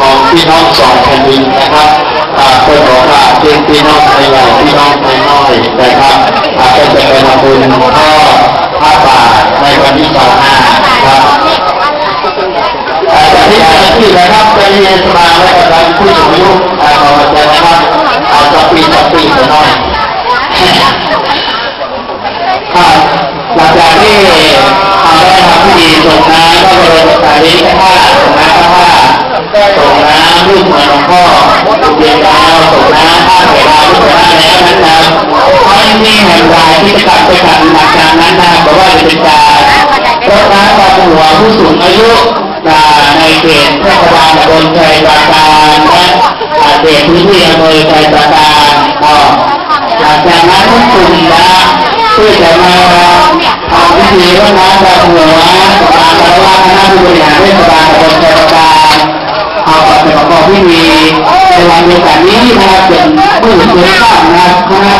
ของพี่น้องสองแผ่นดินนะครับอ่าคนบอกว่าเป็นพี่น้องไทยใหญ่พี่น้องไทยน้อยนะครับอ่าก็จะไปทำบุญพ่อพระป่าในวันที่สองห้าครับอาจารย์ที่อาชีพนะครับเป็นเรียนมาและกำลังผู้สูงอายุอาขอใจนะครับเอาสปีสปีไปหน่อยหลังจากที่เราได้ทำพิธีส่งน้ำก็บริเวณสถานีผ้าส่งน้ำผ้า ลูกเหมือนหลวงพ่อเรียนแล้วส่งน้ำผ้าเวลาลูกเหมือนแล้วนะครับท่านที่แห่งรายที่จะกลับไปขันหลังจากนั้นนะบอกว่าจะเป็นการรดน้ำบำหัวผู้สูงอายุในเขตเทศบาลตำบลชัยปราการและเขตพื้นที่อำเภอชัยปราการก็หลังจากนั้นทุกกลุ่มนะเพื่อจะมาทำพิธีรดน้ำดำหัวตามคารวะคณะผู้บริหารเท มีในวันเดียวกันนี้นะครับเป็นผู้ถือข้ามนะครับขณะ